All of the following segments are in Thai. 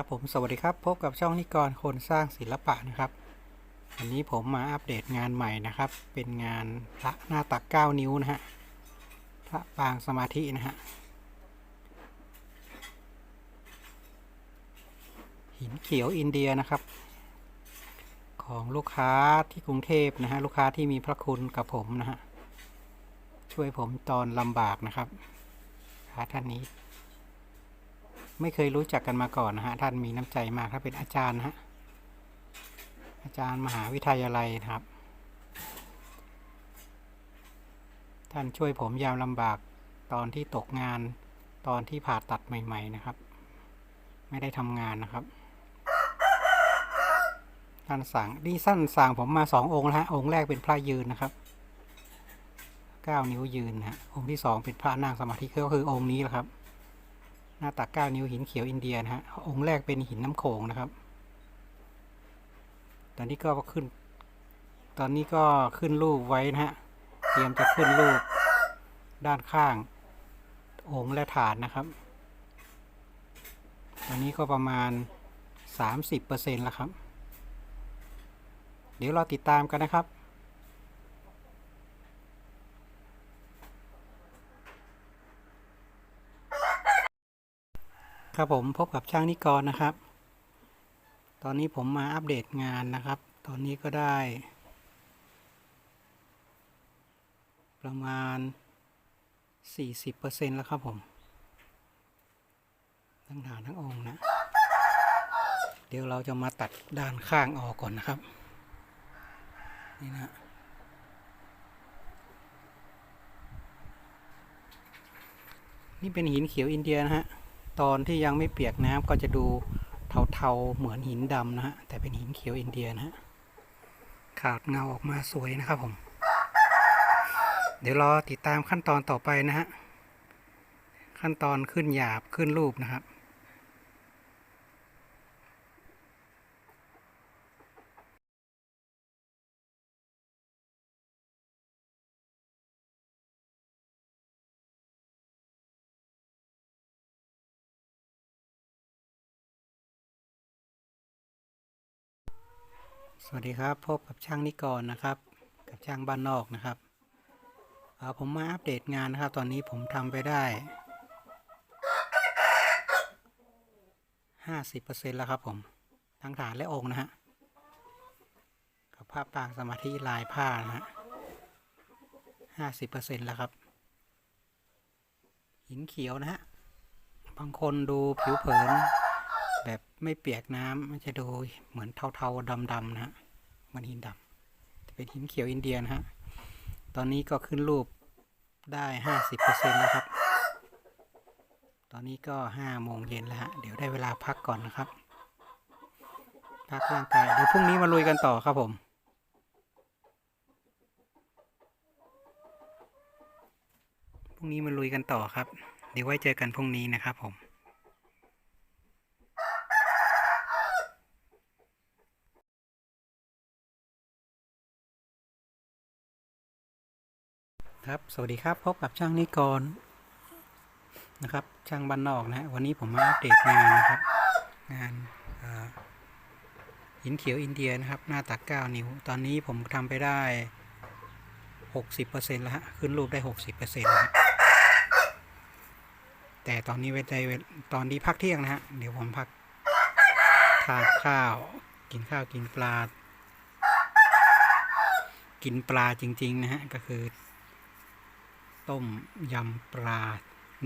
ครับผมสวัสดีครับพบกับช่องนิกรคนสร้างศิลปะนะครับวันนี้ผมมาอัปเดตงานใหม่นะครับ เป็นงานพระหน้าตัก 9 นิ้วนะฮะพระปางสมาธินะฮะหินเขียวอินเดียนะครับ ของลูกค้าที่กรุงเทพนะฮะลูกค้าที่มีพระคุณกับผมนะฮะช่วยผมตอนลำบากนะครับพระท่านนี้ ไม่เคยรู้จักกันมาก่อนนะฮะท่านมีน้ำใจมากครับเป็นอาจารย์นะฮะอาจารย์มหาวิทยาลัยครับ ท่านช่วยผมยามลำบากตอนที่ตกงานตอนที่ผ่าตัดใหม่ ๆ นะครับ ไม่ได้ทำงานนะครับ ท่านสั่งนี่สั้นสั่งผมมาสององค์แล้วฮะองค์แรกเป็นพระยืนนะครับเก้านิ้วยืนนะฮะองค์ที่สองเป็นพระนั่งสมาธิก็คือองค์นี้แหละครับ หน้าตัก 9 นิ้วหินเขียวอินเดียนะฮะ องค์แรกเป็นหินน้ำโขงนะครับ ตอนนี้ก็ขึ้น ตอนนี้ก็ขึ้นรูปไว้นะฮะ เตรียมจะขึ้นรูปด้านข้าง องค์และฐานนะครับ ตอนนี้ก็ประมาณ 30%แล้วครับ เดี๋ยวเราติดตามกันนะครับ ครับผมพบกับช่างนิกรนะครับ ตอนนี้ผมมาอัปเดตงานนะครับ ตอนนี้ก็ได้ ประมาณ 40%แล้วครับผม ทั้งฐานทั้งองค์นะ เดี๋ยวเราจะมาตัดด้านข้างออกก่อนนะครับ นี่นะนี่เป็นหินเขียวอินเดียนะฮะ ตอนที่ยังไม่เปียกน้ำก็จะดูเทาๆเหมือนหินดำนะฮะแต่เป็นหินเขียวอินเดียนะฮะขาดเงาออกมาสวยนะครับผม เดี๋ยวรอติดตามขั้นตอนต่อไปนะฮะขั้นตอนขึ้นหยาบขึ้นรูปนะครับ สวัสดีครับ พบกับช่างนิกรนะครับ กับช่างบ้านนอกนะครับเอ่อผมมาอัปเดตงานนะครับ ตอนนี้ผมทำไปได้ห้าสิบเปอร์เซ็นแล้วครับผมทั้งฐานและองค์นะฮะกับผ้าปางสมาธิลายผ้านะฮะห้าสิบเปอร์เซ็นแล้วครับ หินเขียวนะฮะบางคนดูผิวเผิน แบบไม่เปียกน้ำมันจะดูเหมือนเทาๆดำๆนะฮะมันหินดำจะเป็นหินเขียวอินเดียนะฮะตอนนี้ก็ขึ้นรูปได้ห้าสิบเปอร์เซ็นต์แล้วครับ ตอนนี้ก็ห้าโมงเย็นแล้วฮะเดี๋ยวได้เวลาพักก่อนนะครับ พักร่างกายเดี๋ยวพรุ่งนี้มาลุยกันต่อครับผมพรุ่งนี้มาลุยกันต่อครับ เดี๋ยวไว้เจอกันพรุ่งนี้นะครับผม ครับสวัสดีครับพบกับช่างนิกรนะครับ ช่างบ้านนอกนะฮะวันนี้ผมมาอัปเดตงานนะครับ งานหินเขียวอินเดียนะครับ หน้าตัก 9 นิ้ว ตอนนี้ผมทำไปได้ 60%แล้วฮะขึ้นรูปได้ 60%แล้วฮะแต่ตอนนี้เวลาตอนนี้พักเที่ยงนะฮะเดี๋ยวผมพักทานข้าว กินข้าวกินปลา กินปลาจริง ๆ นะฮะก็คือ ต้มยำปลา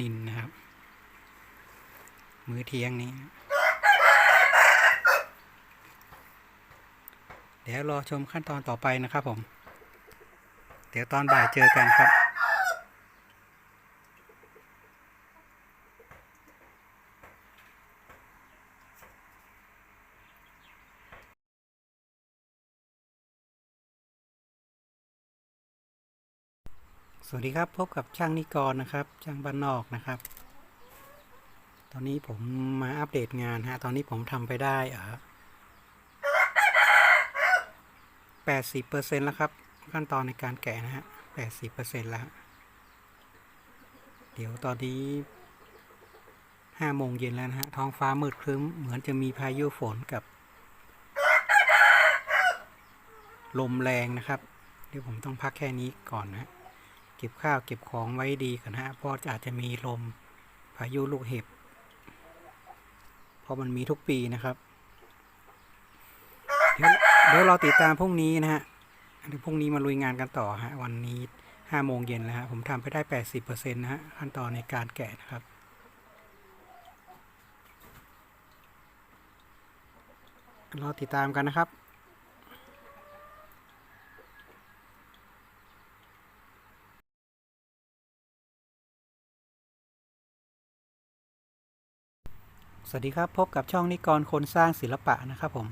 นินนะครับ มื้อเที่ยงนี้ เดี๋ยวรอชมขั้นตอนต่อไปนะครับผม เดี๋ยวตอนบ่ายเจอกันครับ สวัสดีครับพบกับช่างนิกรนะครับ ช่างบ้านนอกนะครับ ตอนนี้ผมมาอัปเดตงานฮะตอนนี้ผมทำไปได้เออแปดสิบเปอร์เซ็นแล้วครับ ขั้นตอนในการแกะนะฮะแปดสิบเปอร์เซ็นแล้ว เดี๋ยวตอนนี้ห้าโมงเย็นแล้วนะฮะท้องฟ้ามืดครึ้มเหมือนจะมีพายุฝนกับ ลมแรงนะครับ เดี๋ยวผมต้องพักแค่นี้ก่อนนะ เก็บข้าวเก็บของไว้ดีก่อนฮะเพราะอาจจะมีลมพายุลูกเห็บ เพราะมันมีทุกปีนะครับเดี๋ยวเดี๋ยวเราติดตามพรุ่งนี้นะฮะเดี๋ยวพรุ่งนี้มาลุยงานกันต่อฮะวันนี้ห้าโมงเย็นแล้วฮะผมทำไปได้แปดสิบเปอร์เซ็นต์นะฮะขั้นตอนในการแกะนะครับเรอติดตามกันนะครับ สวัสดีครับพบกับช่องนิกรคนสร้างศิลปะนะครับผม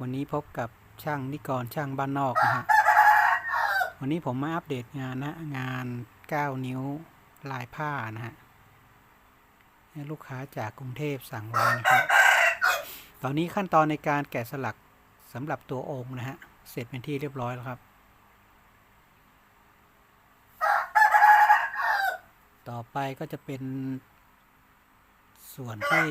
วันนี้พบกับช่างนิกรช่างบ้านนอกนะฮะวันนี้ผมมาอัปเดตงานนะงาน 9 นิ้วลายผ้านะฮะให้ลูกค้าจากกรุงเทพสั่งไว้นะครับตอนนี้ขั้นตอนในการแกะสลักสำหรับตัวองค์นะฮะเสร็จเป็นที่เรียบร้อยแล้วครับ ต่อไปก็จะเป็นส่วนที่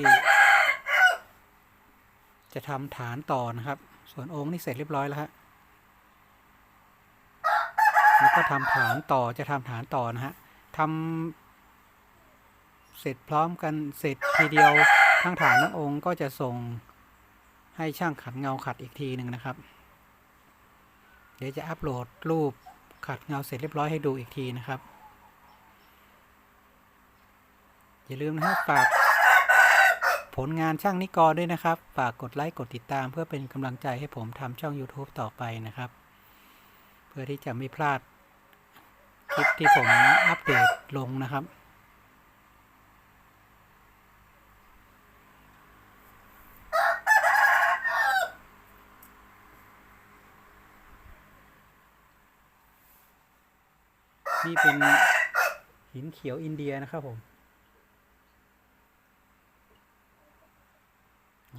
จะทำฐานต่อนะครับ ส่วนองค์นี่เสร็จเรียบร้อยแล้วฮะแล้วก็ทำฐานต่อจะทำฐานต่อนะฮะทำเสร็จพร้อมกันเสร็จทีเดียวทั้งฐานทั้งองค์ก็จะส่งให้ช่างขัดเงาขัดอีกทีหนึ่งนะครับ เดี๋ยวจะอัปโหลดรูปขัดเงาเสร็จเรียบร้อยให้ดูอีกทีนะครับ อย่าลืมนะครับฝาก ผลงานช่างนิกรด้วยนะครับ ฝากกดไลค์กดติดตาม เพื่อเป็นกำลังใจให้ผมทำช่อง YouTube ต่อไปนะครับ เพื่อที่จะไม่พลาดคลิปที่ผมอัปเดตลงนะครับ นี่เป็นหินเขียวอินเดียนะครับผม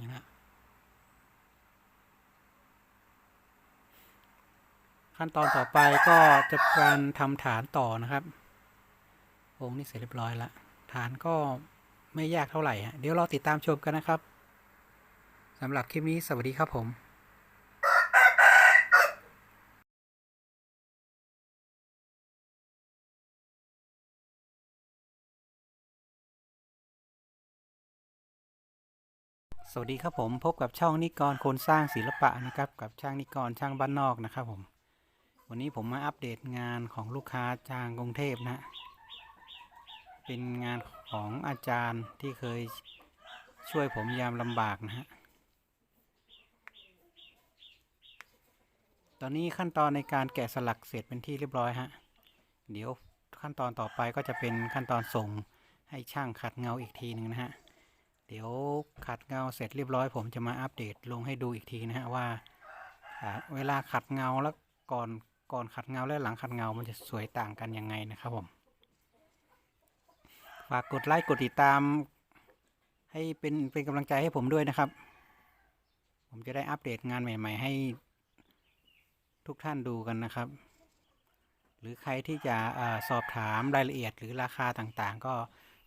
นี่นะขั้นตอนต่อไปก็จะการทำฐานต่อนะครับองค์นี้เสร็จเรียบร้อยละฐานก็ไม่ยากเท่าไหร่ฮะเดี๋ยวเราติดตามชมกันนะครับสำหรับคลิปนี้สวัสดีครับผม สวัสดีครับผมพบกับช่องนิกรคนสร้างศิลปะนะครับ กับช่างนิกรช่างบ้านนอกนะครับผม วันนี้ผมมาอัปเดตงานของลูกค้าจางกรุงเทพนะ เป็นงานของอาจารย์ที่เคยช่วยผมยามลำบากนะฮะตอนนี้ขั้นตอนในการแกะสลักเสร็จเป็นที่เรียบร้อยฮะเดี๋ยวขั้นตอนต่อไปก็จะเป็นขั้นตอนส่งให้ช่างขัดเงาอีกทีหนึ่งนะฮะ เดี๋ยวขัดเงาเสร็จเรียบร้อย ผมจะมาอัปเดตลงให้ดูอีกทีนะฮะว่าเวลาขัดเงาแล้วก่อนก่อนขัดเงาและหลังขัดเงา มันจะสวยต่างกันยังไงนะครับผมฝากกดไลค์กดติดตาม ให้เป็นเป็นกำลังใจให้ผมด้วยนะครับ ผมจะได้อัปเดตงานใหม่ ๆ ให้ทุกท่านดูกันนะครับ หรือใครที่จะอสอบถามรายละเอียดหรือราคาต่างๆ ก็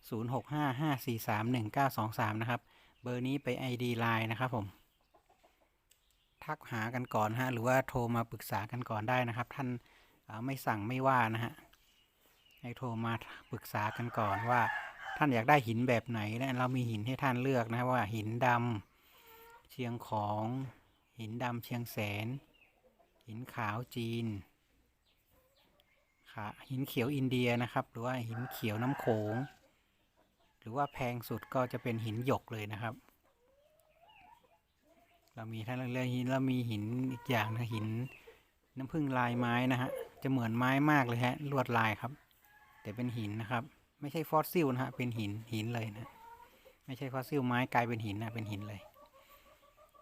0655431923 นะครับ เบอร์นี้ไป ID Line นะครับผม ทักหากันก่อนฮะ หรือว่าโทรมาปรึกษากันก่อนได้นะครับ ท่านไม่สั่งไม่ว่านะฮะ ให้โทรมาปรึกษากันก่อนว่าท่านอยากได้หินแบบไหนนะเรามีหินให้ท่านเลือกนะว่าหินดำเชียงของ หินดำเชียงแสน หินขาวจีนหินเขียวอินเดียนะครับ หรือว่าหินเขียวน้ำโขง หรือว่าแพงสุดก็จะเป็นหินหยกเลยนะครับ เรามีท่านเรื่องหินเรามีหินอีกอย่างนะหินน้ำผึ้งลายไม้นะฮะจะเหมือนไม้มากเลยฮะลวดลายครับ แต่เป็นหินนะครับ ไม่ใช่ฟอสซิลนะฮะเป็นหินหินเลยนะไม่ใช่ฟอสซิลไม้กลายเป็นหินนะเป็นหินเลย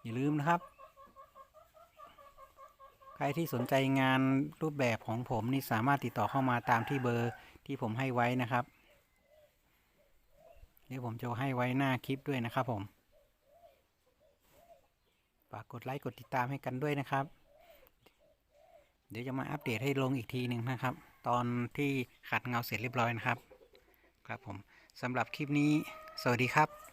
อย่าลืมนะครับ ใครที่สนใจงานรูปแบบของผมนี่สามารถติดต่อเข้ามาตามที่เบอร์ที่ผมให้ไว้นะครับ เดี๋ยวผมจะให้ไว้หน้าคลิปด้วยนะครับผมฝากกดไลค์กดติดตามให้กันด้วยนะครับ เดี๋ยวจะมาอัปเดตให้ลงอีกทีหนึ่งนะครับ ตอนที่ขัดเงาเสร็จเรียบร้อยนะครับ ครับผมสำหรับคลิปนี้ สวัสดีครับ